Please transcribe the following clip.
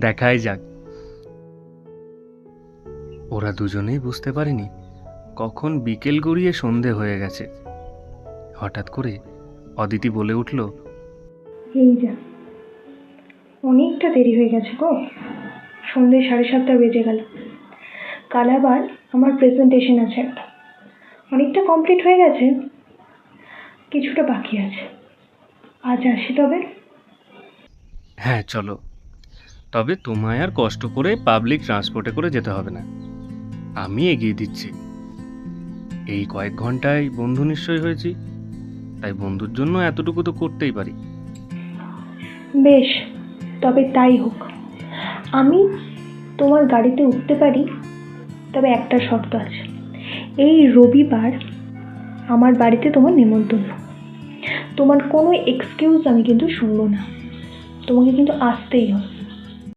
দেখাই যাক। ওরা দুজনেই বুঝতে পারেনি কখন বিকেল গড়িয়ে সন্ধে হয়ে গেছে। হঠাৎ করে অদিতি বলে উঠল এই যা অনেকটা দেরি হয়ে গেছে গো। সন্ধ্যে সাড়ে সাতটা বেজে গেল। কাল আবার আমার প্রেজেন্টেশন আছে। একটা অনেকটা কমপ্লিট হয়ে গেছে। কিছুটা বাকি আছে। আজ আসি তবে? হ্যাঁ চলো। তবে তোমায় আর কষ্ট করে পাবলিক ট্রান্সপোর্টে করে যেতে হবে না। আমি এগিয়ে দিচ্ছি। এই কয়েক ঘন্টায় বন্ধু নিশ্চয় হয়েছি। তাই বন্ধুর জন্য এতটুকু তো করতেই পারি। বেশ, তবে তাই হোক। আমি তোমার গাড়িতে উঠতে পারি, তবে একটা শর্ত আছে। এই রবিবার আমার বাড়িতে তোমার নেমন্তন্ন তোমার কোনো এক্সকিউজ আমি কিন্তু শুনব না। তোমাকে কিন্তু আসতেই হবে।